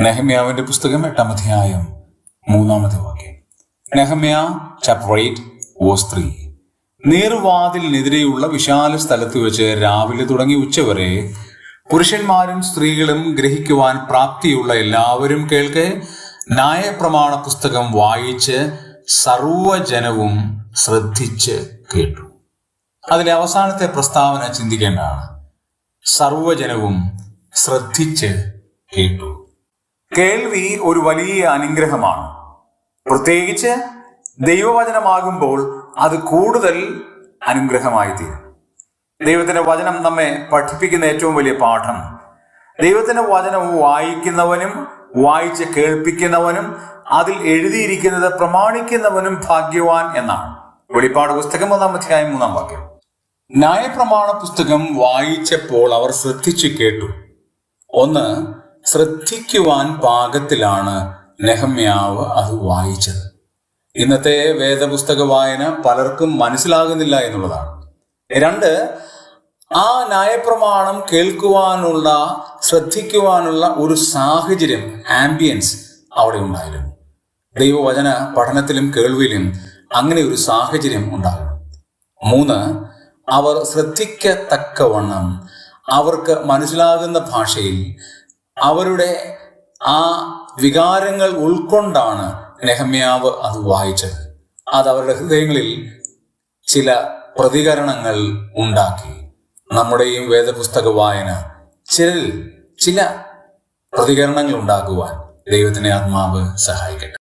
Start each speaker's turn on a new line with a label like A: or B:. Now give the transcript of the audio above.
A: നെഹമ്യാവിന്റെ പുസ്തകം എട്ടാം അധ്യായം മൂന്നാമത്തെ വാക്യം. നെഹമ്യ ചാപ്റ്റർ എയ്റ്റ് ത്രീ നീർവാതിലിനെതിരെയുള്ള വിശാല സ്ഥലത്ത് വെച്ച് രാവിലെ തുടങ്ങി ഉച്ചവരെ പുരുഷന്മാരും സ്ത്രീകളും ഗ്രഹിക്കുവാൻ പ്രാപ്തിയുള്ള എല്ലാവരും കേൾക്കെ ന്യായപ്രമാണ പുസ്തകം വായിച്ച് സർവജനവും ശ്രദ്ധിച്ച് കേട്ടു. അതിലെ അവസാനത്തെ പ്രസ്താവന ചിന്തിക്കേണ്ടതാണ്. സർവജനവും ശ്രദ്ധിച്ച് കേട്ടു. കേൾവി ഒരു വലിയ അനുഗ്രഹമാണ്. പ്രത്യേകിച്ച് ദൈവവചനമാകുമ്പോൾ അത് കൂടുതൽ അനുഗ്രഹമായി തീരും ദൈവത്തിന്റെ വചനം നമ്മെ പഠിപ്പിക്കുന്ന ഏറ്റവും വലിയ പാഠം. ദൈവത്തിന്റെ വചനം വായിക്കുന്നവനും വായിച്ച് കേൾപ്പിക്കുന്നവനും അതിൽ എഴുതിയിരിക്കുന്നത് പ്രമാണിക്കുന്നവനും ഭാഗ്യവാൻ എന്നാണ്. വെളിപ്പാട് പുസ്തകം ഒന്നാം അധ്യായം മൂന്നാം വാക്യം. ന്യായപ്രമാണ പുസ്തകം വായിച്ചപ്പോൾ അവർ ശ്രദ്ധിച്ചു കേട്ടു. ഒന്ന് ശ്രദ്ധിക്കുവാൻ പാകത്തിലാണ് നെഹമ്യാവ് അത് വായിച്ചത്. ഇന്നത്തെ വേദപുസ്തക വായന പലർക്കും മനസ്സിലാകുന്നില്ല എന്നുള്ളതാണ്. രണ്ട് ആ ന്യായപ്രമാണം കേൾക്കുവാനുള്ള ശ്രദ്ധിക്കുവാനുള്ള ഒരു സാഹചര്യം ആംബിയൻസ് അവിടെ ഉണ്ടായിരുന്നു. ദൈവവചന പഠനത്തിലും കേൾവിലും അങ്ങനെ ഒരു സാഹചര്യം ഉണ്ടാകും മൂന്ന് അവർ ശ്രദ്ധിക്കത്തക്കവണ്ണം അവർക്ക് മനസ്സിലാകുന്ന ഭാഷയിൽ അവരുടെ ആ വികാരങ്ങൾ ഉൾക്കൊണ്ടാണ് നെഹമ്യാവ് അത് വായിച്ചത്. അത് അവരുടെ ഹൃദയങ്ങളിൽ ചില പ്രതികരണങ്ങൾ ഉണ്ടാക്കി. നമ്മുടെയും വേദപുസ്തക വായന ചിലരിൽ ചില പ്രതികരണങ്ങൾ ഉണ്ടാക്കുവാൻ ദൈവത്തിന്റെ ആത്മാവ് സഹായിക്കട്ടെ.